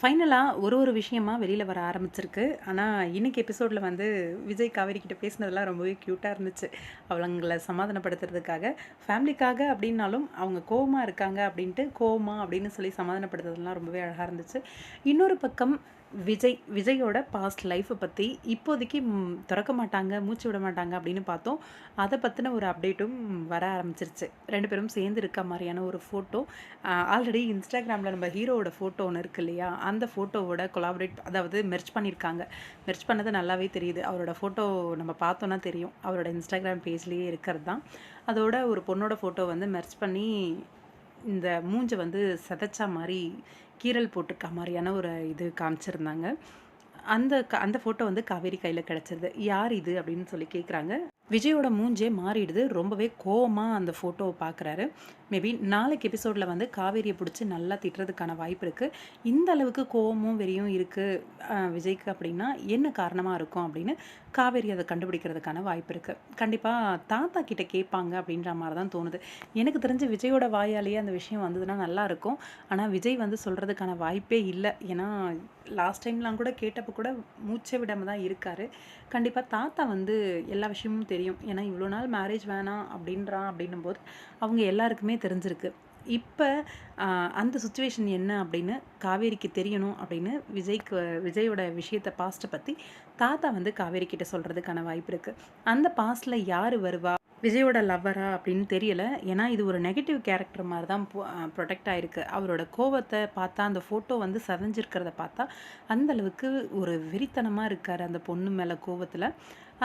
ஃபைனலாக ஒரு ஒரு விஷயமா வெளியில் வர ஆரம்பிச்சிருக்கு. ஆனால் இன்னைக்கு எபிசோடில் வந்து விஜய் காவேரி கிட்ட பேசினதெல்லாம் ரொம்பவே க்யூட்டாக இருந்துச்சு. அவங்கள சமாதானப்படுத்துறதுக்காக. ஃபேமிலிக்காக அப்படின்னாலும் அவங்க கோவமாக இருக்காங்க அப்படின்ட்டு கோவமா அப்படின்னு சொல்லி சமாதானப்படுத்துறதுலாம் ரொம்பவே அழகாக இருந்துச்சு. இன்னொரு பக்கம் விஜய் விஜயோட பாஸ்ட் லைஃப்பை பற்றி இப்போதைக்கு திறக்க மாட்டாங்க மூச்சு விட மாட்டாங்க அப்படின்னு பார்த்தோம். அதை பற்றின ஒரு அப்டேட்டும் வர ஆரம்பிச்சிருச்சு. ரெண்டு பேரும் சேர்ந்து இருக்க மாதிரியான ஒரு ஃபோட்டோ ஆல்ரெடி இன்ஸ்டாகிராமில் நம்ம ஹீரோவோட ஃபோட்டோ ஒன்று இருக்கு இல்லையா? அந்த ஃபோட்டோவோட கொலாபரேட் அதாவது மெர்ச் பண்ணியிருக்காங்க மெர்ச் பண்ணது நல்லாவே தெரியுது. அவரோட ஃபோட்டோ நம்ம பார்த்தோன்னா தெரியும். அவரோட இன்ஸ்டாகிராம் பேஜ்லேயே இருக்கிறது தான் அதோட ஒரு பொண்ணோட ஃபோட்டோ வந்து மெர்ச் பண்ணி இந்த மூஞ்சை வந்து செதைச்சா மாதிரி கீறல் போட்டிருக்க மாதிரியான ஒரு இது காமிச்சிருந்தாங்க. அந்த க- அந்த ஃபோட்டோ வந்து காவேரி கையில் கிடச்சிருது யார் இது அப்படின்னு சொல்லி கேட்குறாங்க விஜயோட மூஞ்சே மாறிடுது. ரொம்பவே கோவமாக அந்த ஃபோட்டோவை பார்க்குறாரு மேபி நாளைக்கு எபிசோடில் வந்து காவேரியை பிடிச்சி நல்லா திட்டுறதுக்கான வாய்ப்பு இருக்குது இந்த அளவுக்கு கோவமும் வெறியும் இருக்குது விஜய்க்கு அப்படின்னா என்ன காரணமாக இருக்கும் அப்படின்னு காவேரி அதை கண்டுபிடிக்கிறதுக்கான வாய்ப்பு இருக்குது கண்டிப்பாக தாத்தா கிட்ட கேட்பாங்க அப்படின்ற மாதிரி தான் தோணுது. எனக்கு தெரிஞ்சு விஜயோட வாயாலேயே அந்த விஷயம் வந்ததுன்னா நல்லாயிருக்கும் ஆனால் விஜய் வந்து சொல்கிறதுக்கான வாய்ப்பே இல்லை. ஏன்னா லாஸ்ட் டைம்லாம் கூட கேட்டப்போ கூட மூச்சை விடாமல் தான் இருக்கார். கண்டிப்பாக தாத்தா வந்து எல்லா விஷயமும் தெரியும். ஏன்னா இவ்வளோ நாள் மேரேஜ் வேணாம் அப்படின்றான் அப்படின்னும் போது அவங்க எல்லாருக்குமே தெரிஞ்சிருக்கு. இப்போ அந்த சுச்சுவேஷன் என்ன அப்படின்னு காவேரிக்கு தெரியணும் அப்படின்னு விஜய்க்கு விஜயோட விஷயத்தை பாஸ்ட்டை பற்றி தாத்தா வந்து காவேரி கிட்ட சொல்கிறதுக்கான வாய்ப்பு இருக்குது அந்த பாஸ்டில் யார் வருவா? விஜயோட லவ்வரா அப்படின்னு தெரியல. ஏன்னா இது ஒரு நெகட்டிவ் கேரக்டர் மாதிரி தான் ப்ரொடெக்ட் ஆகிருக்கு அவரோட கோவத்தை பார்த்தா அந்த ஃபோட்டோ வந்து சதஞ்சிருக்கிறத பார்த்தா அந்த அளவுக்கு ஒரு வெறித்தனமாக இருக்கார் அந்த பொண்ணு மேலே கோவத்தில்.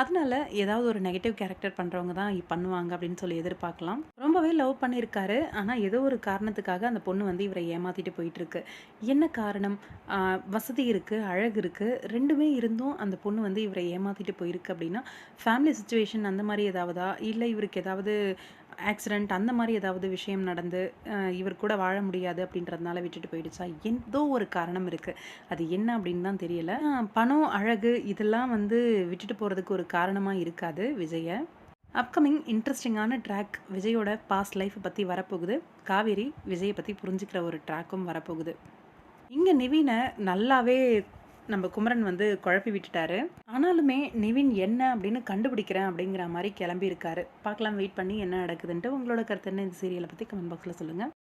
அதனால ஏதாவது ஒரு நெகட்டிவ் கேரக்டர் பண்ணுறவங்க தான் பண்ணுவாங்க அப்படின்னு சொல்லி எதிர்பார்க்கலாம். ரொம்பவே லவ் பண்ணியிருக்காரு. ஆனால் ஏதோ ஒரு காரணத்துக்காக அந்த பொண்ணு வந்து இவரை ஏமாத்திட்டு போயிட்டுருக்கு. என்ன காரணம்? வசதி இருக்குது அழகு இருக்குது ரெண்டுமே இருந்தும் அந்த பொண்ணு வந்து இவரை ஏமாத்திட்டு போயிருக்கு அப்படின்னா ஃபேமிலி சுச்சுவேஷன் அந்த மாதிரி ஏதாவதா? இல்லை இவருக்கு ஏதாவது ஆக்சிடெண்ட் அந்த மாதிரி ஏதாவது விஷயம் நடந்து இவர் கூட வாழ முடியாது அப்படின்றதுனால விட்டுட்டு போயிடுச்சா? ஏதோ ஒரு காரணம் இருக்குது அது என்ன அப்படின்னு தான் தெரியல. பணம் அழகு இதெல்லாம் வந்து விட்டுட்டு போகிறதுக்கு ஒரு காரணமாக இருக்காது விஜயை. அப்கமிங் இன்ட்ரெஸ்டிங்கான ட்ராக் விஜயோட பாஸ்ட் லைஃப்பை பற்றி வரப்போகுது. காவேரி விஜயை பற்றி புரிஞ்சுக்கிற ஒரு ட்ராக்கும் வரப்போகுது. இங்கே நிவீனை நல்லாவே நம்ம குமரன் வந்து குழப்பி விட்டுட்டாரு. ஆனாலுமே நிவின் என்ன அப்படின்னு கண்டுபிடிக்கிறேன் அப்படிங்கிற மாதிரி கிளம்பி இருக்காரு பார்க்கலாம் வெயிட் பண்ணி என்ன நடக்குதுன்ட்டு உங்களோட கருத்து என்ன? இந்த சீரியலை பற்றி கமெண்ட் பாக்ஸில் சொல்லுங்கள்